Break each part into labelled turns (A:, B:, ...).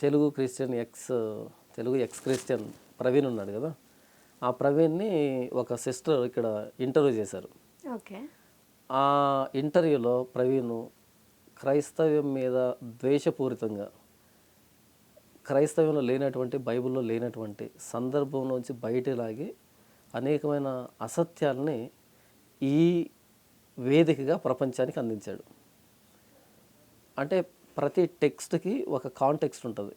A: Telugu Christian ex Telugu ex Christian Praveen ఉన్నాడు కదా. ఆ ప్రవీణ్ని ఒక సిస్టర్ ఇక్కడ ఇంటర్వ్యూ చేశారు.
B: ఓకే.
A: ఆ ఇంటర్వ్యూలో ప్రవీణ్ క్రైస్తవ్యం మీద ద్వేషపూరితంగా క్రైస్తవ్యంలో లేనటువంటి బైబిల్లో లేనటువంటి సందర్భంలోంచి బయటికి లాగి అనేకమైన అసత్యాలని ఈ వేదికగా ప్రపంచానికి అందించాడు. అంటే ప్రతి టెక్స్ట్కి ఒక కాంటెక్స్ట్ ఉంటుంది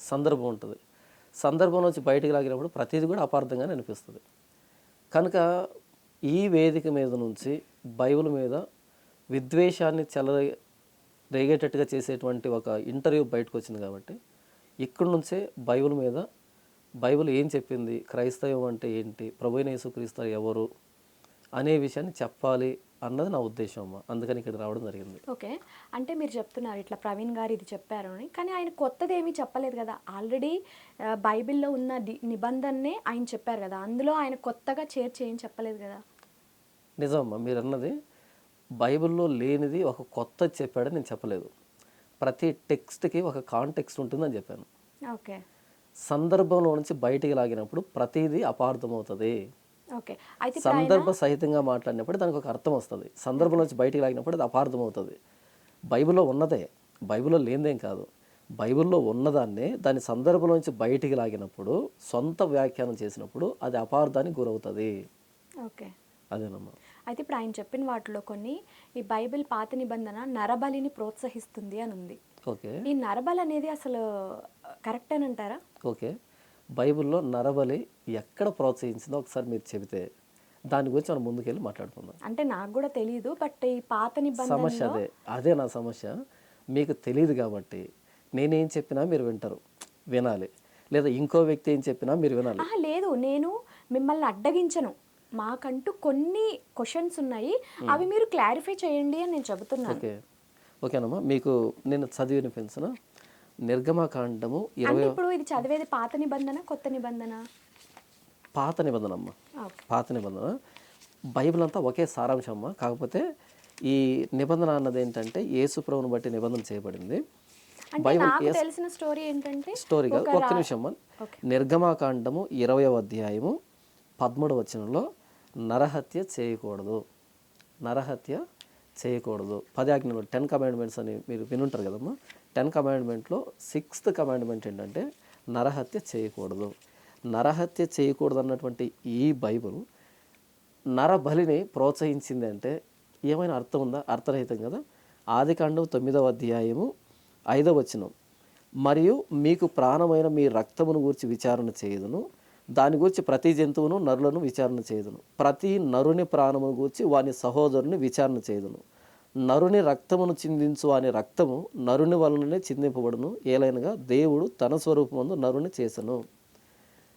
A: సందర్భం ఉంటుంది. సందర్భం నుంచి బయటకు లాగినప్పుడు ప్రతిదీ కూడా అపార్థంగానే అనిపిస్తుంది. కనుక ఈ వేదిక మీద నుంచి బైబిల్ మీద విద్వేషాన్ని చెల రేగేటట్టుగా చేసేటువంటి ఒక ఇంటర్వ్యూ బయటకు వచ్చింది కాబట్టి ఇక్కడి నుంచే బైబిల్ మీద బైబిల్ ఏం చెప్పింది క్రైస్తవం అంటే ఏంటి ప్రభుైన యేసుక్రీస్తు ఎవరు అనే విషయాన్ని చెప్పాలి అన్నది నా ఉద్దేశం అమ్మ. అందుకని ఇక్కడ రావడం జరిగింది.
B: ఓకే. అంటే మీరు చెప్తున్నారు ఇట్లా ప్రవీణ్ గారు ఇది చెప్పారు అని. కానీ ఆయన కొత్తది ఏమీ చెప్పలేదు కదా. ఆల్రెడీ బైబిల్లో ఉన్న నిబంధననే ఆయన చెప్పారు కదా. అందులో ఆయన కొత్తగా చేర్చి ఏం చెప్పలేదు కదా.
A: నిజమమ్మా మీరు అన్నది బైబిల్లో లేనిది ఒక కొత్త చెప్పాడని నేను చెప్పలేదు. ప్రతి టెక్స్ట్కి ఒక కాంటెక్స్ట్ ఉంటుందని చెప్పాను.
B: ఓకే.
A: సందర్భంలో నుంచి బయటికి లాగినప్పుడు ప్రతిదీ అపార్థమవుతుంది.
B: ఓకే. అయితే
A: సందర్భ సహితంగా మాట్లాడినప్పుడు దానికి ఒక అర్థం వస్తుంది. సందర్భం నుంచి బయటికి లాగినప్పుడు అది అపార్థమవుతుంది బైబిల్లో ఉన్నదే. బైబిల్లో లేనిదేం కాదు. బైబిల్లో ఉన్నదాన్నే దాని సందర్భం నుంచి బయటికి లాగినప్పుడు సొంత వ్యాఖ్యానం చేసినప్పుడు అది అపార్థానికి గురవుతుంది.
B: ఓకే.
A: అదేనమ్మా.
B: అయితే ఇప్పుడు ఆయన చెప్పిన వాటిలో కొన్ని ఈ బైబిల్ పాత నిబంధన నరబలిని ప్రోత్సహిస్తుంది అని ఉంది.
A: ఓకే.
B: ఈ నరబలి అనేది అసలు కరెక్ట్ అని అంటారా?
A: ఓకే. బైబిల్లో నరబలి ఎక్కడ ప్రోత్సహించిందో ఒకసారి మీరు చెబితే దాని గురించి మనం ముందుకెళ్ళి మాట్లాడుకుందాం.
B: అంటే నాకు కూడా తెలియదు బట్ ఈ పాత
A: సమస్య అదే. అదే నా సమస్య. మీకు తెలియదు కాబట్టి నేనేం చెప్పినా మీరు వింటారు. వినాలి. లేదా ఇంకో వ్యక్తి ఏం చెప్పినా మీరు వినాలి.
B: లేదు. నేను మిమ్మల్ని అడ్డగించను. మాకంటూ కొన్ని క్వశ్చన్స్ ఉన్నాయి. అవి మీరు క్లారిఫై చేయండి అని నేను చెబుతున్నాను.
A: ఓకే. ఓకేనమ్మా. మీకు నేను చదివి వినిపించిన నిర్గమకాండము ఇరవై
B: ఇప్పుడు ఇది చదివేది పాత నిబంధన కొత్త నిబంధన?
A: పాత నిబంధన అమ్మ పాత నిబంధన. బైబిల్ అంతా ఒకే సారాంశం అమ్మ కాకపోతే ఈ నిబంధన అన్నది ఏంటంటే యేసు ప్రభువును బట్టి నిబంధన చేయబడింది. బైబిల్
B: స్టోరీ ఏంటంటే
A: స్టోరీ కాదు ఒక్క నిమిషం అమ్మ. నిర్గమాకాండము ఇరవయవ అధ్యాయము పదమూడవ వచనంలో నరహత్య చేయకూడదు. నరహత్య చేయకూడదు. పది ఆజ్ఞలు టెన్ కమాండ్మెంట్స్ అని మీరు వినుంటారు కదమ్మా. టెన్ కమాండ్మెంట్లో సిక్స్త్ కమాండ్మెంట్ ఏంటంటే నరహత్య చేయకూడదు. నరహత్య చేయకూడదు అన్నటువంటి ఈ బైబిల్ నరబలిని ప్రోత్సహించింది అంటే ఏమైనా అర్థం ఉందా? అర్థరహితం కదా? ఆదికాండం తొమ్మిదవ అధ్యాయము ఐదవ వచనం. మరియు మీకు ప్రాణమైన మీ రక్తమును గూర్చి విచారణ చేయదును. దాని గురించి ప్రతి జంతువును నరులను విచారణ చేయదును. ప్రతి నరుని ప్రాణమును గూర్చి వాని సహోదరుని విచారణ చేయదును. నరుని రక్తమును చిందించు అనే రక్తము నరుని వలననే చిందింపబడును. ఏలైనగా దేవుడు తన స్వరూపమందు నరుని చేసను.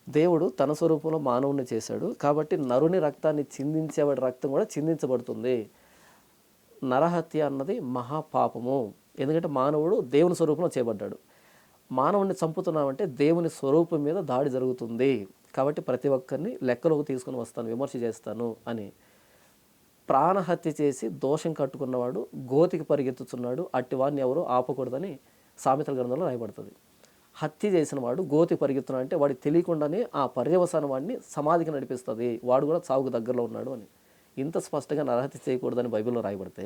A: దేవుడు తన స్వరూపంలో మానవుని చేశాడు. కాబట్టి నరుని రక్తాన్ని చిందించేవాడి రక్తం కూడా చిందించబడుతుంది. నరహత్య అన్నది మహాపాపము. ఎందుకంటే మానవుడు దేవుని స్వరూపంలో చేయబడ్డాడు. మానవుడిని చంపుతున్నామంటే దేవుని స్వరూపం మీద దాడి జరుగుతుంది. కాబట్టి ప్రతి ఒక్కరిని లెక్కలోకి తీసుకొని వస్తాను విమర్శ చేస్తాను అని. ప్రాణహత్య చేసి దోషం కట్టుకున్నవాడు గోతికి పరిగెత్తుతున్నాడు అట్టివాడిని ఎవరు ఆపకూడదని సామెతల గ్రంథంలో రాయబడుతుంది. హత్య చేసిన వాడు గోతి పరిగెత్తున్నా అంటే వాడికి తెలియకుండానే ఆ పర్యవసాన వాడిని సమాధికి నడిపిస్తుంది. వాడు కూడా చావుకు దగ్గరలో ఉన్నాడు అని. ఇంత స్పష్టంగా నరహత్య చేయకూడదని బైబిల్లో రాయబడితే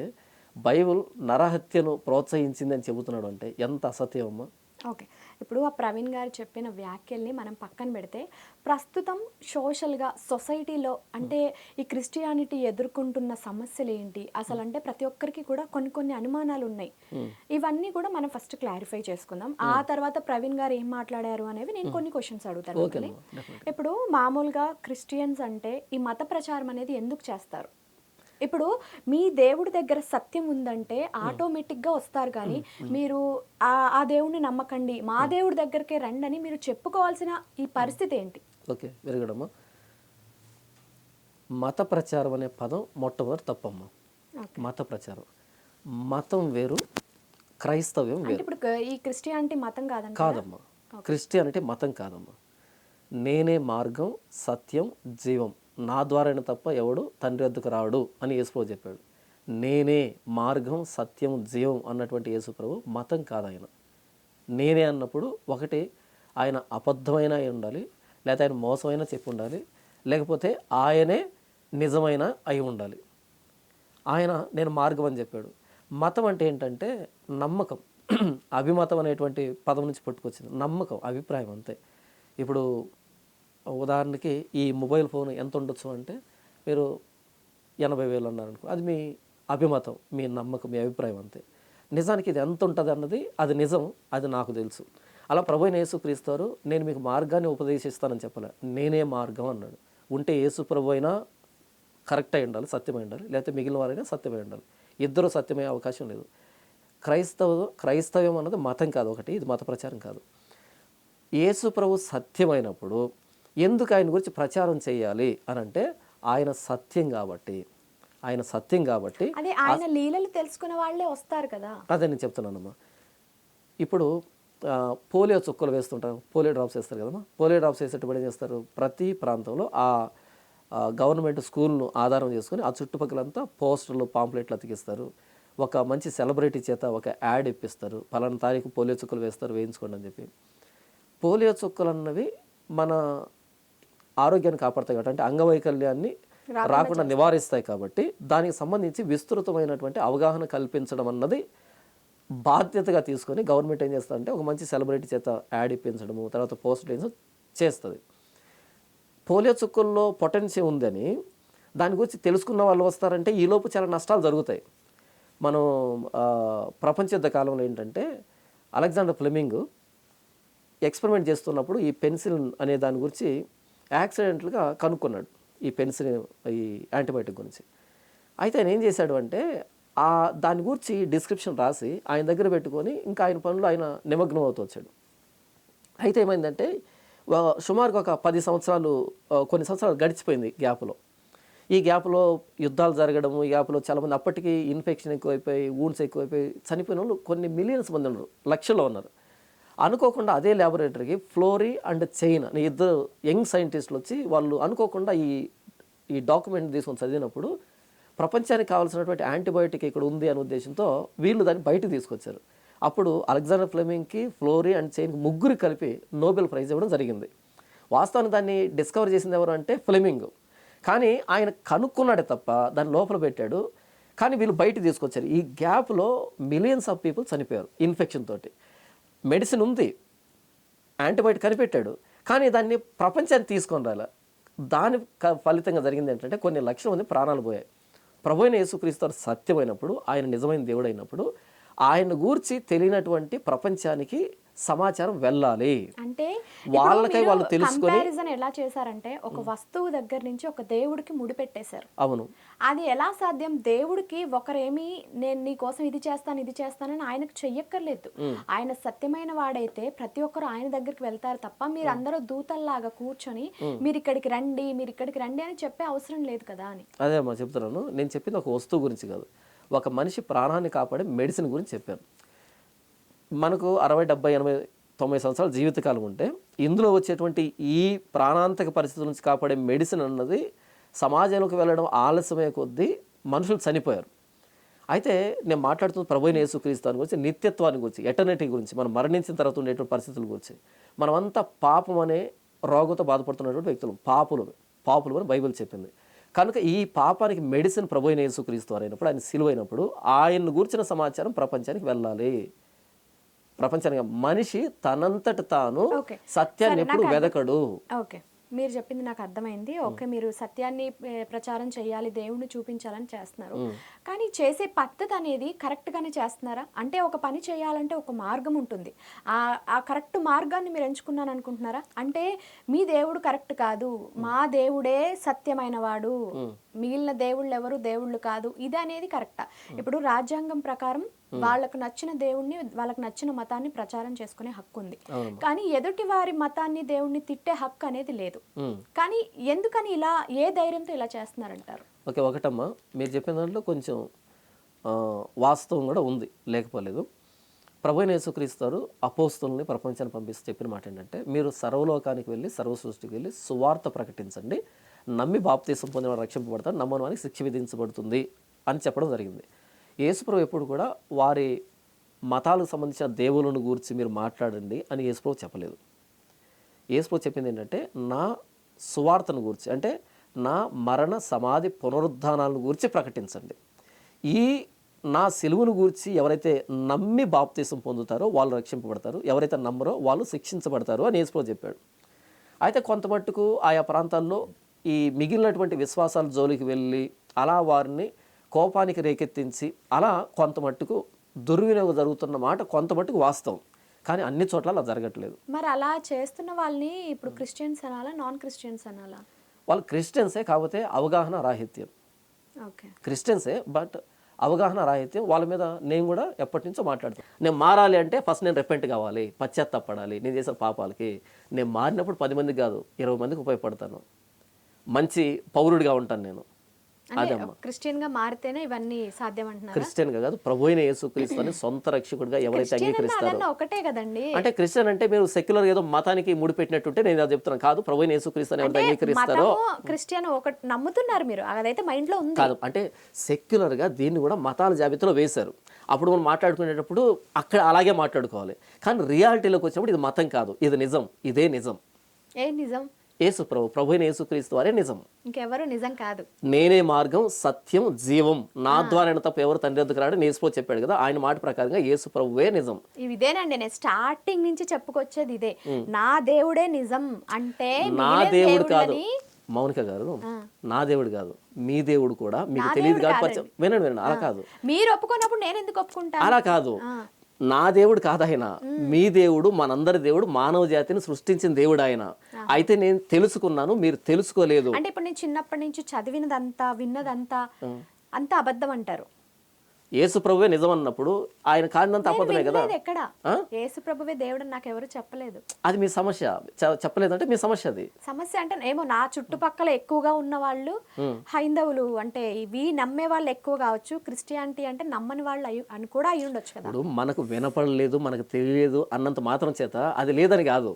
A: బైబిల్ నరహత్యను ప్రోత్సహించిందని చెబుతున్నాడు అంటే ఎంత అసత్యం అమ్మా?
B: ఓకే. ఇప్పుడు ఆ ప్రవీణ్ గారు చెప్పిన వ్యాఖ్యల్ని మనం పక్కన పెడితే ప్రస్తుతం సోషల్గా సొసైటీలో అంటే ఈ క్రిస్టియానిటీ ఎదుర్కొంటున్న సమస్యలు ఏంటి? అసలు అంటే ప్రతి ఒక్కరికి కూడా కొన్ని కొన్ని అనుమానాలు ఉన్నాయి. ఇవన్నీ కూడా మనం ఫస్ట్ క్లారిఫై చేసుకుందాం. ఆ తర్వాత ప్రవీణ్ గారు ఏం మాట్లాడారు అనేవి నేను కొన్ని క్వశ్చన్స్ అడుగుతాను. ఇప్పుడు మామూలుగా క్రిస్టియన్స్ అంటే ఈ మత ప్రచారం అనేది ఎందుకు చేస్తారు? ఇప్పుడు మీ దేవుడి దగ్గర సత్యం ఉందంటే ఆటోమేటిక్గా వస్తారు కానీ మీరు ఆ దేవుడిని నమ్మకండి. మా దేవుడి దగ్గరికే రండి అని మీరు చెప్పుకోవాల్సిన ఈ పరిస్థితి ఏంటి?
A: ఓకే వెరీ గుడ్ అమ్మా మత ప్రచారం అనే పదం మొట్టమొదటి తప్పమ్మా. మత ప్రచారం. మతం వేరు క్రైస్తవ్యం వేరు.
B: ఇప్పుడు ఈ క్రిస్టియానిటీ మతం కాదంట
A: కాదమ్మా. క్రిస్టియానిటీ మతం కాదమ్మా. నేనే మార్గం సత్యం జీవం. నా ద్వారానే తప్ప ఎవడు తండ్రి వద్దకు రాడు అని యేసుప్రభు చెప్పాడు. నేనే మార్గం సత్యం జీవం అన్నటువంటి యేసుప్రభు మతం కాదు ఆయన. నేనే అన్నప్పుడు ఒకటి ఆయన అబద్ధమైన అయి ఉండాలి లేకపోతే ఆయన మోసమైన చెప్పి ఉండాలి లేకపోతే ఆయనే నిజమైన అయి ఉండాలి. ఆయన నేను మార్గం అని చెప్పాడు. మతం అంటే ఏంటంటే నమ్మకం. అభిమతం అనేటువంటి పదం నుంచి పుట్టుకొచ్చింది. నమ్మకం అభిప్రాయం అంతే. ఇప్పుడు ఉదాహరణకి ఈ మొబైల్ ఫోన్ ఎంత ఉండొచ్చు అంటే మీరు ఎనభై వేలు అన్నారనుకో అది మీ అభిమతం మీ నమ్మకం మీ అభిప్రాయం అంతే. నిజానికి ఇది ఎంత ఉంటుంది అన్నది అది నిజం అది నాకు తెలుసు. అలా ప్రభు యేసు క్రీస్తారు నేను మీకు మార్గాన్ని ఉపదేశిస్తానని చెప్పలే. నేనే మార్గం అన్నాడు. ఉంటే యేసు ప్రభు అయినా కరెక్ట్ అయి ఉండాలి సత్యమై ఉండాలి లేకపోతే మిగిలిన వారైనా సత్యమై ఉండాలి. ఇద్దరు సత్యమయ్యే అవకాశం లేదు. క్రైస్తవ క్రైస్తవ్యం అన్నది మతం కాదు ఒకటి ఇది మత ప్రచారం కాదు. యేసు ప్రభు సత్యమైనప్పుడు ఎందుకు ఆయన గురించి ప్రచారం చేయాలి అని అంటే ఆయన సత్యం కాబట్టి ఆయన సత్యం కాబట్టి
B: అదే ఆయన లీలలు తెలుసుకున్న వాళ్ళే వస్తారు కదా.
A: అదే నేను చెప్తున్నానమ్మా. ఇప్పుడు పోలియో చుక్కలు వేస్తుంటారు పోలియో డ్రాప్స్ వేస్తారు కదమ్మా. పోలియో డ్రాప్స్ వేసేటప్పుడు ఏం చేస్తారు? ప్రతి ప్రాంతంలో ఆ ఆ గవర్నమెంట్ స్కూల్ను ఆధారం చేసుకొని ఆ చుట్టుపక్కలంతా పోస్టర్లు పాంప్లెట్లు అతికిస్తారు. ఒక మంచి సెలబ్రిటీ చేత ఒక యాడ్ ఇప్పిస్తారు. పలానా తారీఖు పోలియో చుక్కలు వేస్తారు వేయించుకోండి అని చెప్పి. పోలియో చుక్కలు అన్నవి మన ఆరోగ్యాన్ని కాపాడతాయి కాబట్టి అంటే అంగవైకల్యాన్ని రాకుండా నివారిస్తాయి కాబట్టి దానికి సంబంధించి విస్తృతమైనటువంటి అవగాహన కల్పించడం అన్నది బాధ్యతగా తీసుకొని గవర్నమెంట్ ఏం చేస్తుందంటే ఒక మంచి సెలబ్రిటీ చేత యాడ్ ఇప్పించడము తర్వాత పోస్ట్ వేయించడం చేస్తుంది. పోలియో చుక్కల్లో పొటెన్షియల్ ఉందని దాని గురించి తెలుసుకున్న వాళ్ళు వస్తారంటే ఈలోపు చాలా నష్టాలు జరుగుతాయి. మనం ప్రపంచ యుద్ధ కాలంలో ఏంటంటే అలెగ్జాండర్ ఫ్లెమింగ్ ఎక్స్పెరిమెంట్ చేస్తున్నప్పుడు ఈ పెన్సిల్ అనే దాని గురించి యాక్సిడెంట్లుగా కనుక్కున్నాడు ఈ పెన్సిల్ ఈ యాంటీబయాటిక్ గురించి. అయితే ఆయన ఏం చేశాడు అంటే ఆ దాని గురించి డిస్క్రిప్షన్ రాసి ఆయన దగ్గర పెట్టుకొని ఇంకా ఆయన పనులు ఆయన నిమగ్నం అవుతూ వచ్చాడు. అయితే ఏమైందంటే సుమారుగా ఒక పది సంవత్సరాలు కొన్ని సంవత్సరాలు గడిచిపోయింది గ్యాప్లో. ఈ గ్యాప్లో యుద్ధాలు జరగడము ఈ గ్యాప్లో చాలామంది అప్పటికి ఇన్ఫెక్షన్ ఎక్కువైపోయి వూన్స్ ఎక్కువైపోయి చనిపోయిన వాళ్ళు కొన్ని మిలియన్స్ మంది ఉన్నారు లక్షల్లో ఉన్నారు. అనుకోకుండా అదే ల్యాబొరేటరీకి ఫ్లోరీ అండ్ చైన్ అనే ఇద్దరు యంగ్ సైంటిస్టులు వచ్చి వాళ్ళు అనుకోకుండా ఈ ఈ డాక్యుమెంట్ తీసుకొని చదివినప్పుడు ప్రపంచానికి కావాల్సినటువంటి యాంటీబయోటిక్ ఇక్కడ ఉంది అనే ఉద్దేశంతో వీళ్ళు దాన్ని బయటకు తీసుకొచ్చారు. అప్పుడు అలెగ్జాండర్ ఫ్లెమింగ్కి ఫ్లోరీ అండ్ చైన్కి ముగ్గురు కలిపి నోబెల్ ప్రైజ్ ఇవ్వడం జరిగింది. వాస్తవానికి దాన్ని డిస్కవర్ చేసింది ఎవరు అంటే ఫ్లెమింగ్ కానీ ఆయన కనుక్కున్నాడే తప్ప దాన్ని లోపల పెట్టాడు. కానీ వీళ్ళు బయట తీసుకొచ్చారు. ఈ గ్యాప్లో మిలియన్స్ ఆఫ్ పీపుల్ చనిపోయారు ఇన్ఫెక్షన్ తోటి. మెడిసిన్ ఉంది. యాంటీబయాటిక్ కనిపెట్టాడు. కానీ దాన్ని ప్రపంచాన్ని తీసుకొని రాల. దాని ఫలితంగా జరిగింది ఏంటంటే కొన్ని లక్షల మంది ప్రాణాలు పోయాయి. ప్రభు యేసుక్రీస్తు సత్యమైనప్పుడు ఆయన నిజమైన దేవుడైనప్పుడు ఆయన గూర్చి తెలియనటువంటి ప్రపంచానికి సమాచారం వెళ్ళాలి.
B: అంటే
A: వాళ్ళకై వాళ్ళు తెలుసుకొని
B: ఎలా చేశారంటే ఒక వస్తువు దగ్గర నుంచి ఒక దేవుడికి ముడిపెట్టేశారు
A: అవును.
B: అది ఎలా సాధ్యం? దేవుడికి ఒకరేమి నేను నీ కోసం ఇది చేస్తాను ఇది చేస్తానని ఆయనకు చెయ్యక్కర్లేదు. ఆయన సత్యమైన వాడైతే ప్రతి ఒక్కరు ఆయన దగ్గరికి వెళ్తారు తప్ప మీరు అందరూ దూతల్లాగా కూర్చొని మీరు ఇక్కడికి రండి మీరు ఇక్కడికి రండి అని చెప్పే అవసరం లేదు కదా అని.
A: అదే అమ్మా చెప్తున్నాను. నేను చెప్పింది ఒక వస్తువు గురించి కాదు. ఒక మనిషి ప్రాణాన్ని కాపాడే మెడిసిన్ గురించి చెప్పాను. మనకు అరవై డెబ్బై ఎనభై తొంభై సంవత్సరాల జీవితకాలం ఉంటే ఇందులో వచ్చేటువంటి ఈ ప్రాణాంతక పరిస్థితుల నుంచి కాపాడే మెడిసిన్ అన్నది సమాజంలోకి వెళ్ళడం ఆలస్యమయ్యే కొద్దీ మనుషులు చనిపోయారు. అయితే నేను మాట్లాడుతున్న ప్రభుని యేసుక్రీస్తాని గురించి నిత్యత్వాన్ని గురించి ఎటర్నిటీ గురించి మనం మరణించిన తర్వాత ఉండేటువంటి పరిస్థితుల గురించి. మనమంతా పాపం అనే రోగంతో బాధపడుతున్నటువంటి వ్యక్తులు పాపులు పాపులు అని బైబిల్ చెప్పింది. కనుక ఈ పాపానికి మెడిసిన్ ప్రభు అయిన యేసుక్రీస్తు అయినప్పుడు ఆయన సిలువైనప్పుడు ఆయన్ను గూర్చిన సమాచారం ప్రపంచానికి వెళ్ళాలి. ప్రపంచానికి మనిషి తనంతట తాను. సత్యాన్ని ఎప్పుడు వెదకడు.
B: ఓకే. మీరు చెప్పింది నాకు అర్థమైంది. ఓకే మీరు సత్యాన్ని ప్రచారం చేయాలి దేవుణ్ణి చూపించాలని చేస్తున్నారు. కానీ చేసే పద్ధతి అనేది కరెక్ట్ గానే చేస్తున్నారా? అంటే ఒక పని చేయాలంటే ఒక మార్గం ఉంటుంది. ఆ ఆ కరెక్ట్ మార్గాన్ని మీరు ఎంచుకున్నాను అనుకుంటున్నారా? అంటే మీ దేవుడు కరెక్ట్ కాదు. మా దేవుడే సత్యమైన వాడు. మిగిలిన దేవుళ్ళు ఎవరు? దేవుళ్ళు కాదు. ఇది అనేది కరెక్టా ఇప్పుడు రాజ్యాంగం ప్రకారం వాళ్ళకు నచ్చిన దేవుణ్ణి వాళ్ళకు నచ్చిన మతాన్ని ప్రచారం చేసుకునే హక్కు ఉంది. కానీ ఎదుటి వారి మతాన్ని దేవుణ్ణి తిట్టే హక్కు అనేది లేదు. కానీ ఎందుకని ఇలా ఏ ధైర్యంతో ఇలా చేస్తున్నారంటారు?
A: ఓకే ఒకటమ్మా. మీరు చెప్పిన దాంట్లో కొంచెం వాస్తవం కూడా ఉంది లేకపోలేదు. ప్రభు యేసుక్రీస్తారు అపోస్తుల్ని ప్రపంచాన్ని పంపిస్తూ చెప్పిన మాట ఏంటంటే మీరు సర్వలోకానికి వెళ్ళి సర్వ సృష్టికి వెళ్ళి సువార్త ప్రకటించండి. నమ్మి బాప్తీసం పొందిన వాడు రక్షింపబడతారు నమ్మని వారికి శిక్ష విధించబడుతుంది అని చెప్పడం జరిగింది. యేసుప్రభు ఎప్పుడు కూడా వారి మతాలకు సంబంధించిన దేవులను గురించి మీరు మాట్లాడండి అని యేసుప్రభు చెప్పలేదు. యేసుప్రభు చెప్పింది ఏంటంటే నా సువార్తను గురించి అంటే నా మరణ సమాధి పునరుద్ధానాలను గురించి ప్రకటించండి. ఈ నా సెలువును గురించి ఎవరైతే నమ్మి బాప్తీసం పొందుతారో వాళ్ళు రక్షింపబడతారు ఎవరైతే నమ్మరో వాళ్ళు శిక్షించబడతారు అని యేసుప్రభు చెప్పాడు. అయితే కొంత మట్టుకు ఆయా ప్రాంతాల్లో ఈ మిగిలినటువంటి విశ్వాసాల జోలికి వెళ్ళి అలా వారిని కోపానికి రేకెత్తించి అలా కొంత మట్టుకు దుర్వినియోగం జరుగుతున్న మాట కొంత మట్టుకు వాస్తవం. కానీ అన్ని చోట్ల అలా జరగట్లేదు.
B: మరి అలా చేస్తున్న వాళ్ళని ఇప్పుడు క్రిస్టియన్స్ అనాలా నాన్ క్రిస్టియన్స్ అనాలా?
A: వాళ్ళు క్రిస్టియన్సే కాకపోతే అవగాహన రాహిత్యం.
B: ఓకే.
A: క్రిస్టియన్సే బట్ అవగాహన రాహిత్యం వాళ్ళ మీద నేను కూడా ఎప్పటి నుంచో మాట్లాడుతాను నేను మారాలి అంటే ఫస్ట్ నేను రెపెంట్ కావాలి పశ్చాత్తాపడాలి. నేను చేసిన పాపాలకి నేను మారినప్పుడు పది మందికి కాదు ఇరవై మందికి ఉపయోగపడతాను. మంచి పౌరుడిగా ఉంటాను నేను.
B: క్రిస్టియన్గా మారితేనే ఇవన్నీ సాధ్యం అంటున్నారు
A: క్రిస్టియన్గా కాదు ప్రభు అయిన యేసుక్రీస్తు అని సొంత రక్షకుడిగా ఎవరైతే అంగీకరిస్తారో.
B: ఒకటే కదండి.
A: అంటే క్రిస్టియన్ అంటే మీరు సెక్యులర్ ఏదో మతానికి ముడిపెట్టినట్టుంటే నేను అది చెప్తున్నాను. కాదు ప్రభు అయిన యేసుక్రీస్తు అని ఎవరైతే అంగీకరిస్తారో
B: క్రిస్టియన్ ఒకటి నమ్ముతున్నారు మీరు. అదైతే మైండ్లో ఉంది.
A: కాదు అంటే సెక్యులర్గా దీన్ని కూడా మతాల జాబితాలో వేశారు. అప్పుడు మనం మాట్లాడుకునేటప్పుడు అక్కడ అలాగే మాట్లాడుకోవాలి. కానీ రియాలిటీలోకి వచ్చినప్పుడు ఇది మతం కాదు ఇది నిజం ఇదే నిజం.
B: ఏ నిజం?
A: యేసు ప్రభు ప్రభు యేసుక్రీస్తు వారే నిజం.
B: ఇంకెవరు నిజం కాదు.
A: నేనే మార్గం సత్యం జీవం. నా ద్వారా తప్ప ఎవరు తండ్రి ఎందుకు రాడు. చెప్పాడు కదా ఆయన మాట ప్రకారంగా యేసు ప్రభువే నిజం.
B: ఇదేనండి నేను స్టార్టింగ్ నుంచి చెప్పుకొచ్చేది ఇదే. నా దేవుడే నిజం అంటే
A: నా దేవుడు కాదు. మౌనిక గారు నా దేవుడు కాదు. మీ దేవుడు కూడా మీకు తెలియదు కాదు వినండి వినండి అలా కాదు.
B: మీరు ఒప్పుకున్నప్పుడు నేను ఎందుకు ఒప్పుకుంటా
A: అలా కాదు. నా దేవుడు కాదు ఆయన మీ దేవుడు మనందరి దేవుడు మానవ జాతిని సృష్టించిన దేవుడు ఆయన అయితే నేను తెలుసుకున్నాను మీరు తెలుసుకోలేదు.
B: అంటే ఇప్పుడు నేను చిన్నప్పటి నుంచి చదివినదంతా విన్నదంతా అంతా అబద్ధం అంటారు.
A: యేసు ప్రభువే నిజం అన్నప్పుడు ఆయన కాడినంత అబద్ధమే కదా?
B: ఎక్కడ? యేసు ప్రభువే దేవుడు నాకు ఎవరు చెప్పలేదు.
A: అది మీ సమస్య. చెప్పలేదంటే మీ సమస్య అది.
B: సమస్య అంటే ఏమో నా చుట్టుపక్కల ఎక్కువగా ఉన్న వాళ్ళు హైందవులు అంటే ఇవి నమ్మే వాళ్ళు ఎక్కువ కావచ్చు క్రిస్టియానిటీ అంటే నమ్మని వాళ్ళు అని కూడా అయి ఉండొచ్చు కదా
A: మనకు వినపడలేదు మనకు తెలియలేదు అన్నంత మాత్రం చేత అది లేదని కాదు.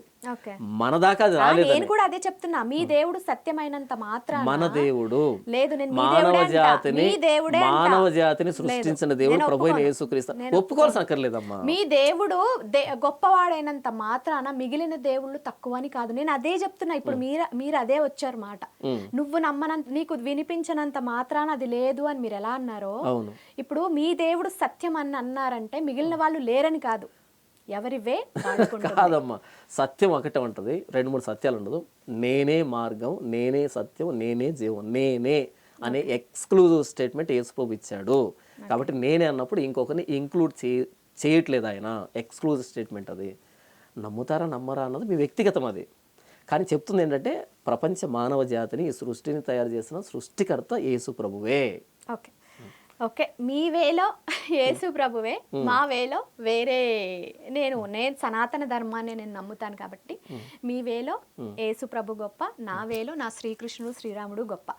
A: మన దాకా అది రాలేదు
B: నేను కూడా అదే చెప్తున్నా. మీ దేవుడు సత్యమైనంత మాత్రాన
A: మన దేవుడు
B: లేదు నేను మీ
A: మానవ. జాతిని
B: మీ దేవుడే అంట.
A: మానవ జాతిని సృష్టించిన దేవుడు ప్రభు. యేసుక్రీస్తు. ఒప్పుకోవాల్సిన అక్కర్లేదమ్మా.
B: మీ దేవుడు గొప్పవాడైనంత మాత్రాన మిగిలిన దేవుళ్ళు తక్కువని కాదు. నేను అదే చెప్తున్నా. ఇప్పుడు మీరు మీరు అదే వచ్చారు మాట. నువ్వు నమ్మనంత నీకు వినిపించనంత మాత్రాన అది లేదు అని మీరు ఎలా అన్నారో ఇప్పుడు మీ దేవుడు సత్యం అని అన్నారంటే మిగిలిన వాళ్ళు లేరని కాదు. ఎవరివే
A: కాదమ్మా సత్యం ఒకటే ఉంటుంది రెండు మూడు సత్యాలు ఉండదు. నేనే మార్గం నేనే సత్యం నేనే జీవం నేనే అనే ఎక్స్క్లూజివ్ స్టేట్మెంట్ యేసుప్రభు ఇచ్చాడు. కాబట్టి నేనే అన్నప్పుడు ఇంకొకరిని ఇంక్లూడ్ చే చేయట్లేదు ఆయన. ఎక్స్క్లూజివ్ స్టేట్మెంట్ అది. నమ్ముతారా నమ్మరా అన్నది మీ వ్యక్తిగతం అది. కానీ చెప్తుంది ఏంటంటే ప్రపంచ మానవ జాతిని ఈ సృష్టిని తయారు చేసిన సృష్టికర్త యేసు ప్రభువే
B: ఓకే. ఓకే మీ వేలో యేసు ప్రభువే మా. వేలో వేరే నేను నేను సనాతన ధర్మాన్ని నేను నమ్ముతాను కాబట్టి మీ. వేలో యేసు ప్రభు గొప్ప నా వేలో నా శ్రీకృష్ణుడు శ్రీరాముడు గొప్ప.